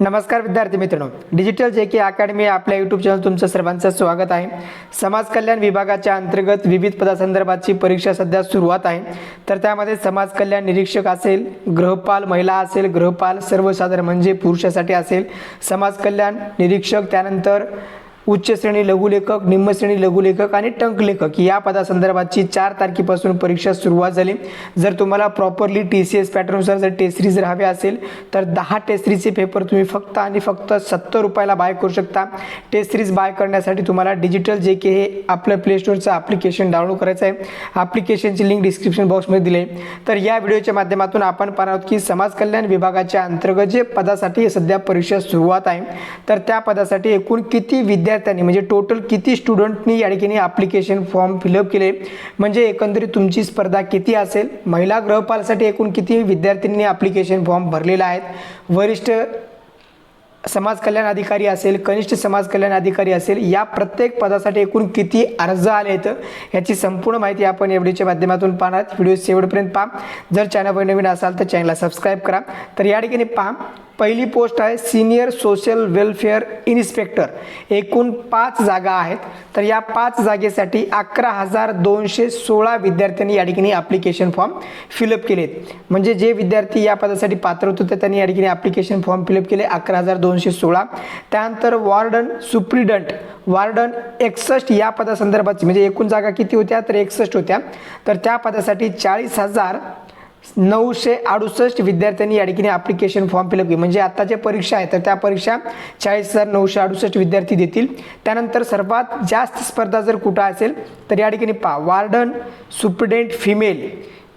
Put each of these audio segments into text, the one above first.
नमस्कार विद्यार्थी मित्रांनो. डिजिटल जे के अकॅडमी आपल्या यूट्यूब चॅनल तुमचं सर्वांचं स्वागत आहे. समाज कल्याण विभागाच्या अंतर्गत विविध पदासंदर्भाची परीक्षा सध्या सुरुवात आहे. तर त्यामध्ये समाज कल्याण निरीक्षक असेल गृहपाल महिला असेल गृहपाल सर्वसाधारण म्हणजे पुरुषासाठी असेल समाज कल्याण निरीक्षक त्यानंतर उच्च श्रेणी लघुलेखक निम्नश्रेणी लघुलेखक आणि टंकलेखक या पदासंदर्भाची चार तारखेपासून परीक्षा सुरुवात झाली. जर तुम्हाला प्रॉपरली टी सी एस पॅटर्ननुसार जर टेस्ट सिरीज हवे असेल तर दहा टेस्ट सिरीजचे पेपर तुम्ही फक्त आणि फक्त सत्तर रुपयाला बाय करू शकता. टेस्ट सिरीज बाय करण्यासाठी तुम्हाला डिजिटल जे के हे आपलं प्ले स्टोअरचं ॲप्लिकेशन डाउनलोड करायचं आहे. ॲप्लिकेशनची लिंक डिस्क्रिप्शन बॉक्समध्ये दिली तर या व्हिडिओच्या माध्यमातून आपण पाहणार आहोत की समाज कल्याण विभागाच्या अंतर्गत जे पदासाठी सध्या परीक्षा सुरुवात आहे तर त्या पदासाठी एकूण किती विद्यार्थ्यांनी म्हणजे टोटल किती स्टुडंटनी या ठिकाणी ॲप्लिकेशन फॉर्म फिलअप केले? म्हणजे एकंदरीत तुमची स्पर्धा किती असेल? महिला गृहपालसाठी एकूण किती विद्यार्थ्यांनी ॲप्लिकेशन फॉर्म भरलेला आहेत वरिष्ठ समाज कल्याण अधिकारी असेल कनिष्ठ समाज कल्याण अधिकारी असेल या प्रत्येक पदासाठी एकूण किती अर्ज आले आहेत? याची संपूर्ण माहिती आपण या व्हिडिओच्या माध्यमातून पाहणार व्हिडिओ शेवटपर्यंत पहा. जर चॅनलवर नवीन असाल तर चॅनलला सबस्क्राईब करा. तर या ठिकाणी पहा. पहिली पोस्ट आहे सिनियर सोशल वेलफेअर इन्स्पेक्टर. एकूण पाच जागा आहेत. तर या पाच जागेसाठी अकरा हजार दोनशे सोळा विद्यार्थ्यांनी या ठिकाणी ॲप्लिकेशन फॉर्म फिलअप केलेत. म्हणजे जे विद्यार्थी या पदासाठी पात्र होते त्यांनी या ठिकाणी ॲप्लिकेशन फॉर्म फिलअप केले अकरा हजार दोनशे सोळा. त्यानंतर वॉर्डन सुप्रिडंट वॉर्डन एकसष्ट या पदासंदर्भाची म्हणजे एकूण जागा किती होत्या? तर एकसष्ट होत्या. तर त्या पदासाठी चाळीस हजार नऊशे अडुसष्ट विद्यार्थ्यांनी या ठिकाणी ॲप्लिकेशन फॉर्म फिलअप केली. म्हणजे आता ज्या परीक्षा आहे तर त्या परीक्षा चाळीस हजार नऊशे अडुसष्ट विद्यार्थी देतील. त्यानंतर सर्वात जास्त स्पर्धा जर कुठं असेल तर या ठिकाणी पहा. वार्डन सुप्रिडेंट फिमेल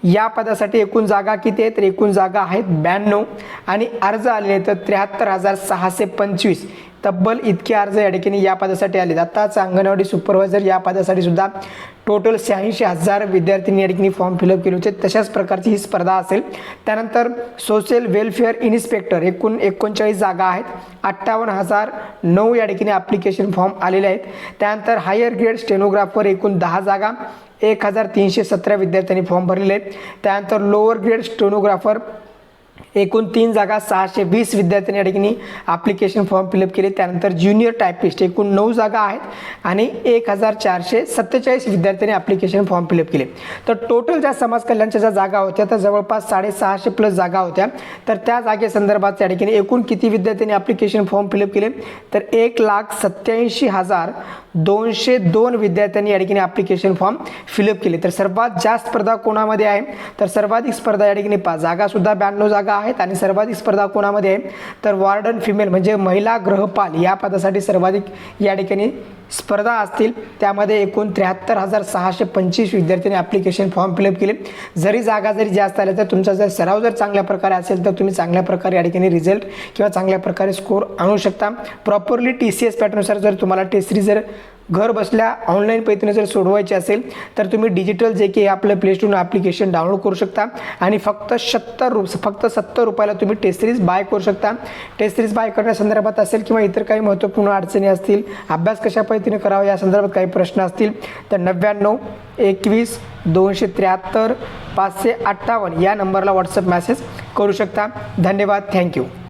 या पदासाठी एकूण जागा किती आहे? तर एकूण जागा आहेत ब्याण्णव. आणि अर्ज आलेले तर त्र्याहत्तर हजार सहाशे पंचवीस. तब्बल इतके अर्ज या ठिकाणी या पदासाठी आले आताच अंगणवाडी सुपरवायझर या पदासाठी सुद्धा टोटल शहाऐंशी हजार विद्यार्थ्यांनी या ठिकाणी फॉर्म फिलअप केले होते. तशाच प्रकारची ही स्पर्धा असेल. त्यानंतर सोशल वेलफेअर इन्स्पेक्टर एकूण एकोणचाळीस जागा आहेत. अठ्ठावन्न हजार नऊ या ठिकाणी ॲप्लिकेशन फॉर्म आलेले आहेत. त्यानंतर हायर ग्रेड स्टेनोग्राफर एकूण दहा जागा एक हजार तीनशे सतरा विद्यार्थ्यांनी फॉर्म भरलेले आहेत. त्यानंतर लोअर ग्रेड स्टेनोग्राफर एकूण तीन जागा सहाशे वीस विद्यार्थ्यांनी या ठिकाणी ॲप्लिकेशन फॉर्म फिलअप केले. त्यानंतर ज्युनियर टायपिस्ट एकूण नऊ जागा आहेत आणि एक हजार चारशे सत्तेचाळीस विद्यार्थ्यांनी ॲप्लिकेशन फॉर्म फिलअप केले. तर टोटल ज्या समाज कल्याणच्या ज्या जागा होत्या तर जवळपास साडेसहाशे प्लस जागा होत्या. तर त्या जागेसंदर्भात त्या ठिकाणी एकूण किती विद्यार्थ्यांनी ॲप्लिकेशन फॉर्म फिलअप केले? तर एक लाख सत्याऐंशी हजार दोनशे दोन विद्यार्थ्यांनी या ठिकाणी ॲप्लिकेशन फॉर्म फिलअप केले. तर सर्वात जास्त स्पर्धा कोणामध्ये आहे? तर सर्वाधिक स्पर्धा या ठिकाणी पाच जागासुद्धा ब्याण्णव जागा जागा आहेत आणि सर्वाधिक स्पर्धा कोणामध्ये आहे? तर वॉर्डन फिमेल म्हणजे महिला ग्रहपाल या पदासाठी सर्वाधिक या ठिकाणी स्पर्धा असतील. त्यामध्ये एकूण त्र्याहत्तर हजार सहाशे पंचवीस विद्यार्थ्यांनी ॲप्लिकेशन फॉर्म फिलअप केले. जरी जागा जरी जास्त आल्या तर तुमचा जर सराव जर चांगल्या प्रकारे असेल तर तुम्ही चांगल्या प्रकारे या ठिकाणी रिझल्ट किंवा चांगल्या प्रकारे स्कोर आणू शकता. प्रॉपरली टी सी एस पॅटनुसार जर तुम्हाला टेस्ट जर घर बसल्या ऑनलाईन पद्धतीने जर सोडवायचे असेल तर तुम्ही डिजिटल जे की आपलं प्ले स्टोर ॲप्लिकेशन डाउनलोड करू शकता. आणि फक्त सत्तर रु फक्त सत्तर रुपयाला तुम्ही टेस्ट सिरीज बाय करू शकता. टेस्ट सिरीज बाय करण्यासंदर्भात असेल किंवा इतर काही महत्त्वपूर्ण अडचणी असतील अभ्यास कशा पद्धतीने करावा या संदर्भात काही प्रश्न असतील तर नव्याण्णव एकवीस दोनशे त्र्याहत्तर पाचशे अठ्ठावन्न या नंबरला व्हॉट्सअप मेसेज करू शकता. धन्यवाद. थँक्यू